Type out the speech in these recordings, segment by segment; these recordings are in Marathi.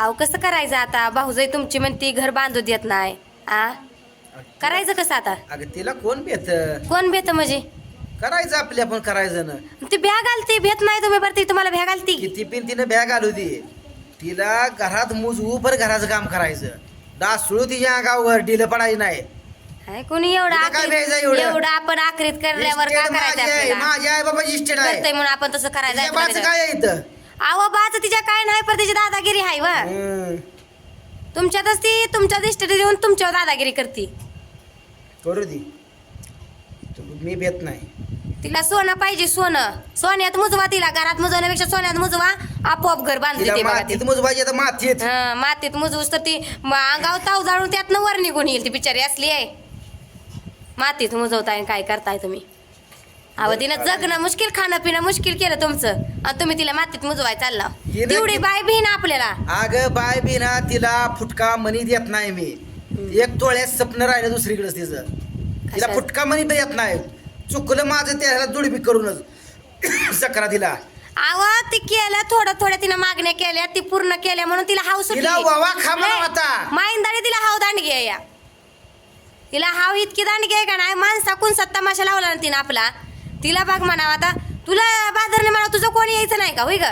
अहो कसं करायचं आता? भाऊजाई तुमची म्हणती घर बांधू देत नाही. आ? करायचं कसं आता? अगं तिला कोण भेट कोण भेट म्हणजे? करायचं आपल्या पण करायचं ना. ती भ्या घालते भेट नाही तुम्ही बरं ती तुम्हाला भ्या घालती किती पण तिने बॅग घालू दे तिला घरात मुजवू पर घराचं काम करायचं. डासळू तिच्या अंगावर डिलं पडायची नाही. हाय, कोणी एवढं तिला काय आखरीत- भ्यायचं एवढं? एवढं आपण आखरीत करल्यावर काय करायचं माझी आहे, आपल्याला? माझी आई बाबाची इस्टेट आहे. करतंय म्हणून आपण तसं करायचं काय आहे इथं? अहो बाच तिच्या काय नाही पण तिची दादागिरी आहे वा. हम्म. तुमच्यातच ती तुमच्या इष्टीत येऊन तुमच्यावर दादागिरी करते. करू दे. तू- मी भेट नाही. तिला सोनं पाहिजे सोनं. सोन्यात मुजवा तिला घरात मुजवण्यापेक्षा सोन्यात मुजवा आपोआप घर बांधते तिला ते बघा ती. मातीत आता मातीत. हं, मातीत मुजवूस तर ती म- अंगावर ताव जाळून त्यातनं वर निघून येईल ती बिचारी असली आहे. मातीत मुजवताय काय करताय तुम्ही? अहो तिनं जगणं मुश्किल खाणं पिणं मुश्किल केलं तुमचं. आणि तुम्ही तिला मातीत मुजवाय चालला. तिनं तेवढी बाय बहीण आपल्याला. अगं बाय बी ना तिला फुटका मनी देत नाही मी. एक तोळ्यात स्वप्न राहिलं दुसरीकडे तिचं. तिला? फुटका मनी पण येत नाही. चुकलं माझं त्याला जुडबी करूनच सकरा तिला. अहो ती केलं थोडं थोड्या तिनं मागण्या केल्या ती पूर्ण केल्या म्हणून तिला हाव सुटली. तिला वावा नाही, होता. तिला हाव दांडगी आहे या. तिला हाव इतकी दांडगी आहे का नाही? माणसा कोण तमाशा लावला ना तिनं आपला? तिला बघ म्हणावं आता. तुला बाजारने म्हणा तुझं कोणी यायचं नाही का? होय ग?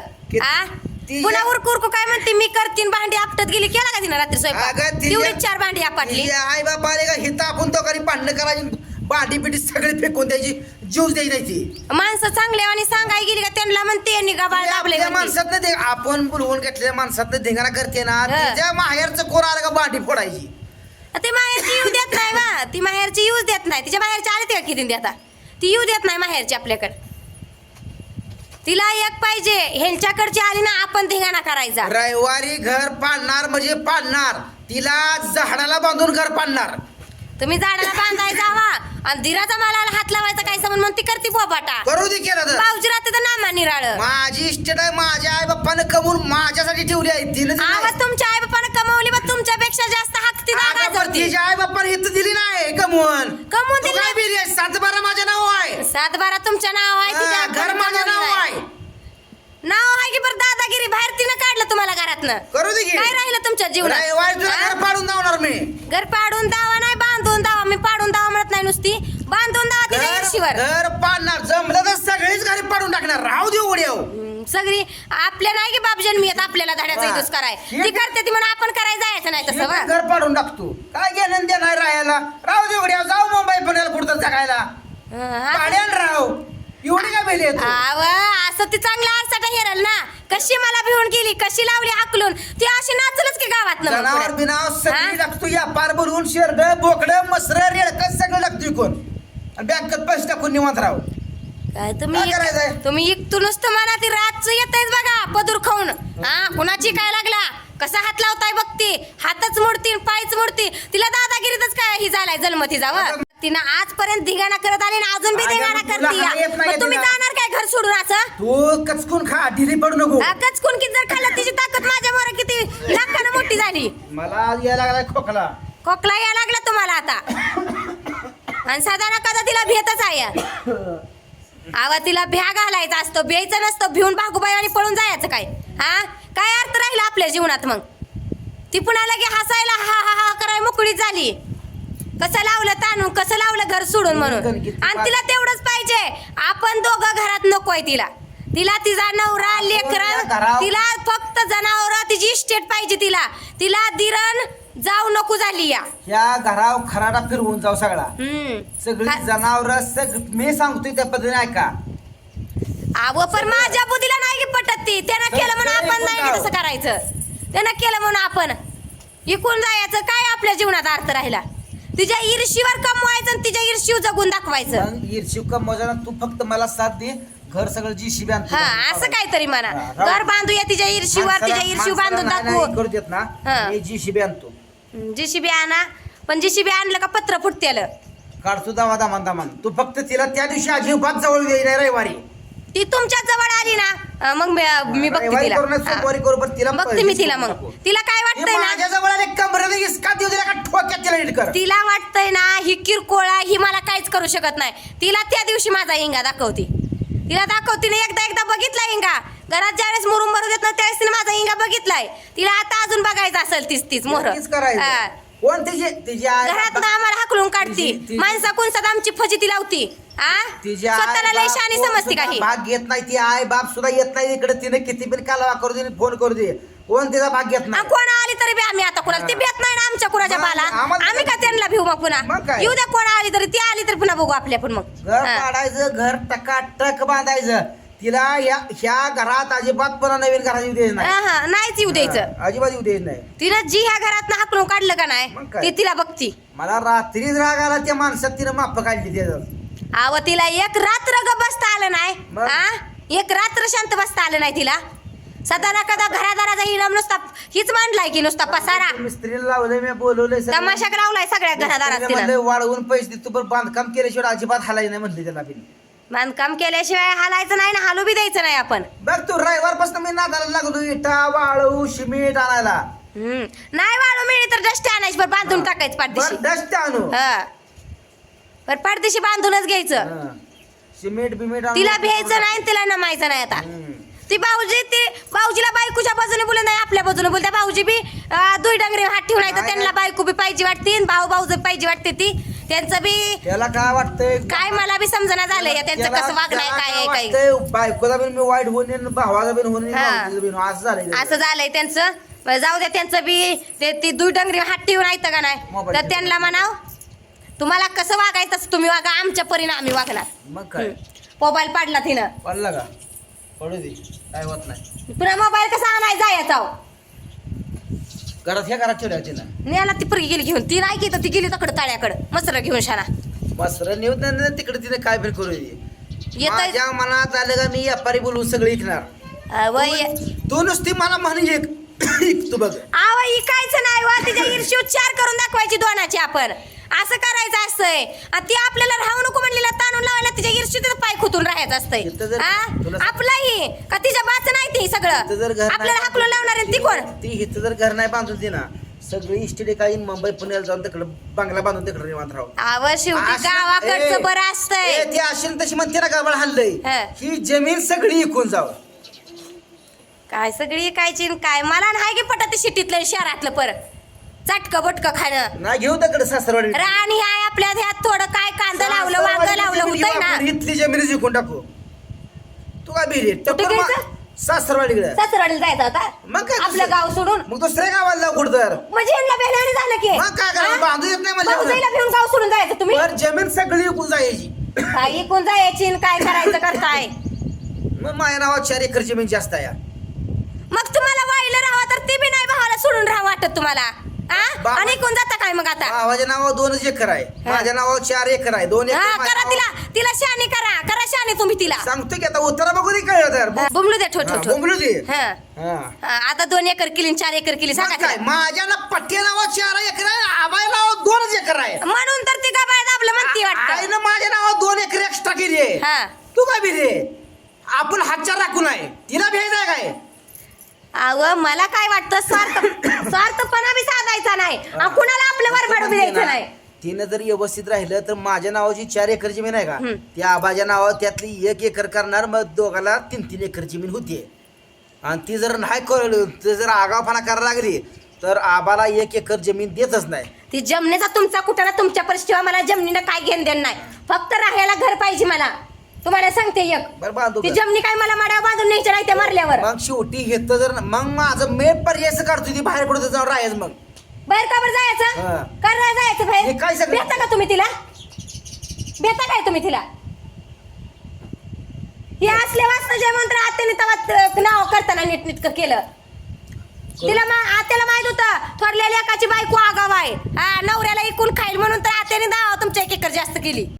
आ? ती- पुन्हा उरकू उरकू काय म्हणते मी करतीन भांडी आपटत गेली. केला का तिनं रात्री स्वयंपाक? अगं तिच्या- तेवढीच चार भांडी आपटली. आई बाबा आले का? हिता आपण तो कधी भांडणं करायची बाटी पिटी सगळी फेकून द्यायची जीव द्यायची नाही ती. माणसं चांगले आणि सांगाय गेली का? त्यांना म्हणते यांनी गाबाळ दाबले आपल्या. माणसात ते आपण बोलवून घेतलेल्या माणसात धिंगाणा करते ना हं. तिच्या माहेरचं कोण आलं का? बाटी फोडायची. ती माहेरची येऊ देत नाही बा. ती माहेरची येऊच देत नाही. तिच्या बाहेरची आले ते किती देता ती येऊ देत नाही माहेरची आपल्याकडे. तिला एक पाहिजे ह्यांच्याकडची आली ना आपण धिंगाणा करायचा. रविवारी घर पाडणार म्हणजे पाडणार. तिला झाडाला बांधून घर पाडणार. तुम्ही झाडाला बांधायचा हवा आणि धीराचा मालाला हात लावायचा काय समज म्हणून ती करते बोबाटा करू दे केलं तर. पावजी राहते तर नामा निराळ माझी इस्टेट आहे माझ्या आई बाप्पानं कमवून माझ्यासाठी ठेवली आहे. तिने दिली नाही. आवाज तुमच्या आई बापानं कमवली बा तुमच्यापेक्षा जास्त हक ती अगं, पण गाजवती तिच्या आई बाप्पाने इथं दिली नाही कमवून. कमवून तू दिली काय? सात बारा माझं नाव आहे सात बारा तुमचं नाव आहे तिच्या हा, घर माझं नाव. आहे? नाव आहे की बरं दादागिरी? बाहेर तिनं काढलं तुम्हाला घरातनं. करू दे की. काय राहिलं तुमच्या रविवारी तुला जीवनात घर पाडून जाणार मी. घर पाडून दावा नाही बांधून दावा. मी पाडून दावा म्हणत नाही नुसती. बांधून दावा तिच्या घर घर पाडणार जमलं तर सगळीच घरी पाडून टाकणार. राहू दे उड्या हम्म, सगळी आपल्या नाही की बाप जन्मी येत आपल्याला धाड्याचा हा. इदूस कराय. हे- ती करते ती म्हणून आपण करायला जायचं नाही तसं. घर पाडून टाकतो काय घेणं देणार राहायला? राहू दे उड्या जाऊ मुंबई पुण्याला कुठं जगायला. हं, पाड्यान राहू. एवढी काय बेली येतो आव, असं ती चांगला आरसाटा हेरल ना? कशी मला भिवून गेली कशी लावली हाकलून? ती अशी नाचलच की गावात जनावर बिनाव? सगळी टाकतो या पार बोलवून शेरड बोकड मसर रेडक सगळं टाकतो कोण? आणि बँकेत पैसे टाकून निवांत राहू. काय तुम्ही करायचंय? तुम्ही इकतू नुसतं म्हणा ती रातचं येतेच बघा पदूर खाऊन. हा? कुणाची काय लागला? कसा हात लावताय बघती हातच मोडती पायच मोडती. तिला दादागिरीतच काय ही झालाय जन्म तिचा व तिनं आजपर्यंत धिगाणा करत आली ना अजून बी अगं, धिगाणा तुला करते हा येत नाही मग तुम्ही तिला. जाणार काय घर सोडून असं? तू कचकून खा ढिली पडू नको. कचकून किती जर खाल्लं तिची ताकद माझ्या मोर किती लाखानं मोठी झाली. मला आज यायला लागलाय खोकला. खोकला यायला लागला तुम्हाला आता. आणि साधारण कदा तिला भेटच आहे. आवा तिला भ्या घालायचा असतो भ्यायचं नसतं भिवून भागूबाई आणि पळून जायचं काय? हा? काय अर्थ राहिला आपल्या जीवनात मग? ती पुन्हा लगे हसायला हा हा हा कराय मोकळी झाली. कसं लावलं ताणून कसं लावलं घर सोडून म्हणून? आणि तिला तेवढंच पाहिजे. आपण दोघं घरात नकोय तिला. तिला तिचा नवरा लेकरा तिला फक्त जनावर तिची इस्टेट पाहिजे तिला. तिला दिरण जाऊ नको झाली या. ह्या घराव खराडा फिरवून जाऊ सगळा. सगळी जनावर सग मी सांगतोय त्या पद्धतीने ऐका. अहो पण माझ्या बुद्धीला नाही की पटत ती. त्यानं केलं म्हणून सगळे आपण नाही तसं करायचं. त्यानं केलं म्हणून आपण. इकून जायचं. काय आपल्या जीवनात अर्थ राहिला? तिच्या ईर्षीवर कमवायचं आणि तिच्या ईर्षीव जगून दाखवायचं. मग ईर्षिव कमवजना तू फक्त मला साथ दे. घर सगळं जी शिबी आणतो. हा असं काहीतरी म्हणा. हा, राहू. घर बांधूया तिच्या ईर्षीवर तिच्या ईर्षीव माणसाला बांधून दाखवू. करू देत ना. हा. मी जी शिबी आणतो जीसीबी आणा. पण जीसीबी आणलं का पत्र फुटतेल. काढतो दामा दामान दामान तू फक्त तिला त्या दिवशी अजिबात जवळ येई नाही रविवारी. ती तुमच्या जवळ आली ना. अं, मग मी मी बघते रविवारी तिला. करू नये, सोमवारी करू, पण तिला. बघते मी तिला मग. तिला काय वाटतंय ना? माझ्या जवळ आले कमरेला इसका देऊ दिला का ठोक्यात तिला नीट कर. तिला वाटतंय ना ही किरकोळ आहे ही मला काहीच करू शकत नाही. तिला त्या दिवशी माझा हिंगा दाखवती. तिला दाखवती ना एकदा एकदा बघितला हिंगा. घरात ज्यावेळेस मुरुम भरू देत ना त्यावेळेस तिने माझा इंगा बघितलाय. तिला आता अजून बघायचं असेल तीच तीच मोहर. नक्कीच करायचं. कोण तिची तिची आई घरात आम्हाला हाकलून काढती. तिची- माणसा कोणसात आमची फजिती लावती? आ? तिची आई स्वतःला लय बाप शानी कोण समजती सुद्धा काही भाग घेत नाही ती आई बाप सुद्धा येत नाही इकडे. तिने किती पण कालवा करू दे फोन करू दे कोण तिचा भाग घेत नाही? कोण आली तरी बी आम्ही आता कोणाला ती भेट नाही ना आमच्या कुणाच्या मग बाला आम्हाला- आम्ही का त्यांना भिऊ मग पुन्हा? काय? येऊ द्या कोण आली तरी ती आली तरी पुन्हा बघू आपल्या पण मग. घर हा. पाडायचं घर टकाटक बांधायचं. तिला या ह्या घरात अजिबात पण नवीन घरात येऊ द्यायचं नाही. हा, नाहीच येऊ द्यायचं. हा, अजिबात येऊ द्यायचं नाही. तिनं जी ह्या घरात हाकलून काढलं का नाही काय? ती तिला बघती. मला रात्रीच राग आला त्या माणसात तिनं माप काढली त्याचं. अव तिला एक रात्र ग बसता आलं नाही. मग? हा एक रात्र शांत बसता आलं नाही तिला. सदा ना कदा घरादाराचा हिराम नुसता हीच मांडलाय की नुसता पसारा. मिस्त्रीला लावलंय मी बोलवलंय सगळं. तमाशा लावलाय सगळ्या घरादारात मिस्त्रीला वाढवून पैसे तू पण बांधकाम केल्याशिवाय अजिबात हालायचं नाही म्हणले त्याला बिन. बांधकाम केल्याशिवाय हालायचं नाही ना हालू बी द्यायचं नाही आपण. बघ तू रविवारपासून मी नादाला लागलो इटा वाळू सिमेंट आणायला. हम्म. नाही वाळू मिळली तर डस्ट आणायची बरं बांधून टाकायचं पाठदिशी. बरं, डस्ट आणू. हा. बरं पाठदिशी बांधूनच घ्यायचं. हा. सिमेंट बिमेंट तिला भ्यायचं नाही तिला नमायचं नाही आता. हम्म. ती भाऊजी ती भाऊजीला बायकोच्या बाजूने बोलत नाही आपल्या बाजूने बोलते भाऊजी बी अं, दुई डांगरी हात ठेवून आहे तर त्यांना बायको बी पाहिजे वाटते आणि भाऊ भाऊ पाहिजे वाटते ती. त्यांचं बी त्याला काय वाटतंय? काय मला बी समजना झालंय या त्यांचं कसं वागणं आहे काय आहे काय वाटतंय, बायकोला बिन मी वाईट होऊन आणि भावाला बिन होऊन हा. होऊन, असं झालंय असं झालंय त्यांचं. बरं, जाऊ द्या त्यांचं बी. ते ती दुई डांगरी हात ठेवून आहे का नाही? मोबाईल तर त्यांना म्हणाव तुम्हाला कसं वागायचं तसं तुम्ही वागा आमच्या परीने आम्ही वागणार. मग काय? मोबाईल पाडला तिनं. पडला का? पडू दे काय होत नाही. पुन्हा मोबाईल कसा आणायचा? जायचा हो? घरात ह्या घरात ठेवल्या तिनं न्याला ती परी गेली घेऊन. ती नाही की तर ती गेली तकडं ताळ्याकडं. मसर घेऊन शाना वस्त्र नेऊन नाही तिकडे तिने काय पण करू दे. येत माझ्या मनात आलं का मी व्यापारी बोलून सगळं ऐकणार वय तू नुसती मला म्हण एक. तू बघ. आव इकायचं नाही वा तिच्या ईर्षी उच्चार करून दाखवायची दोनाची आपण. असं करायचं असतंय. आणि ती आपल्याला राहू नको म्हणलेला ताणून लावायला तिच्या ईर्षी तिथं पाय खुतून राहायचं जर- असतंय तुला- आपलाही. का तिच्या बाच नाही ती जर सगळं घर आपल्याला नाही हाकलून लावणार आहे ती कोण? ती इथं जर घर नाही बांधून दे ना सगळी इस्टेट काही मुंबई पुण्याला जाऊन तिकडे बंगला बांधून तिकडे निवांत राहू. शेवटी असं- गावाकडचं बरं ए, असतंय ती अशी न तशी म्हणते ना गावाला हल्लय. हा. ही जमीन सगळी इकून जाव. काय सगळी कायची न काय? मला नाही की पटत ते सिटीतलं आणि शहरातलं परत. चटकं बटकं खाणं. ना घेऊ तिकडे सासरवाडी. राणी आहे आपल्या ह्यात थोडं काय कांदा लावलं वांग लावलं जमीन ना. इथली जमीन जिंकून टाकू. तू काय बिरे? कुठे घ्यायचं? सासरवाडीकडे. सासरवाडीला जायचं मग होता काय आपलं दुसरं? गाव सोडून. मग दुसऱ्या गावाला जाऊ कुठं तर? म्हणजे यांना बेलावणी झालं की. मग काय करायचं? हा? बांधू येत नाही. भाऊजाईला घेऊन गाव सोडून जायचं तुम्ही? जमीन सगळी इकून जायची. काय कोण जायची काय करायचं करताय मग माझ्या नावात चार एकर जमीन जास्त आहे. मग तुम्हाला वाईला राहावं तर ते बी नाही भावाला सोडून राहा वाटत तुम्हाला. बा- आणि कोण जाता काय मग आता? भावाच्या नावावर दोनच एकर आहे. माझ्या नावावर चार एकर आहे. दोन एकर हा माझ्या करा तिला. तिला शानी करा. करा शानी तुम्ही तिला. सांगतो की आता उत्तरा बघू दे कळलं तर. बुमलू द्या ठो ठो हा, ठो बोंबलू दे. हा. हा. हा, आता दोन एकर केली न चार एकर केली. मग सांगा काय? तिला. माझ्या ना पट्ट्या नावावर चार एकर आहे आबाई नावावर दोनच एकर आहे. म्हणून तर ती गाबाळ दाबलं म्हणती वाटतं. आईनं माझ्या नावावर दोन एकर एक्स्ट्रा केली आहे. हा. तू काय बिरे? आपण हातच्या राखून आहे तिला भेट आहे काय? अव मला काय वाटतं स्वार्थ स्वार्थपणा बी साधायचा नाही. आणि कुणाला आपलं वरबाड बी द्यायचं नाही. तिनं जर व्यवस्थित राहिलं तर माझ्या नावाची चार एकर जमीन आहे का. त्या आबाच्या नावावर त्यातली एक एकर करणार मग दोघाला तीन तीन एकर जमीन होती. आणि ती जर नाही कळलं ती जर आगावपणा करायला लागली तर आबाला एक एकर जमीन देतच नाही. ती जमनेचा तुमचा कुठं ना तुमच्या परिस्थितीवर मला जमिनीनं काय घेण देण नाही. फक्त राहायला घर पाहिजे मला. तुम्हाला सांगते एक. बरं बांधू ती का? जमनी काय मला माड्या बांधून न्यायच्या नाही त्या मारल्यावर. मग शेवटी घेत जर मग माझं मे पर्याय काढतो ती बाहेर कुठं जाऊन राहायचं मग. बाहेर का बरं जायचं? हा. का नाही जायचं हे बाहेर काय सगळं- भेटा का तुम्ही तिला? भेटा काय तुम्ही तिला? हे असले वाचन जय मंत्र आत्याने तवा नाव करताना नीटनीटकं केलं. तिला मा आत्याला माहीत होतं थोरल्या लेकाची बायको आगाव आहे. हा नवऱ्याला इकून खाईल म्हणून तर आत्याने दावा तुमच्या एक एकर जास्त केली.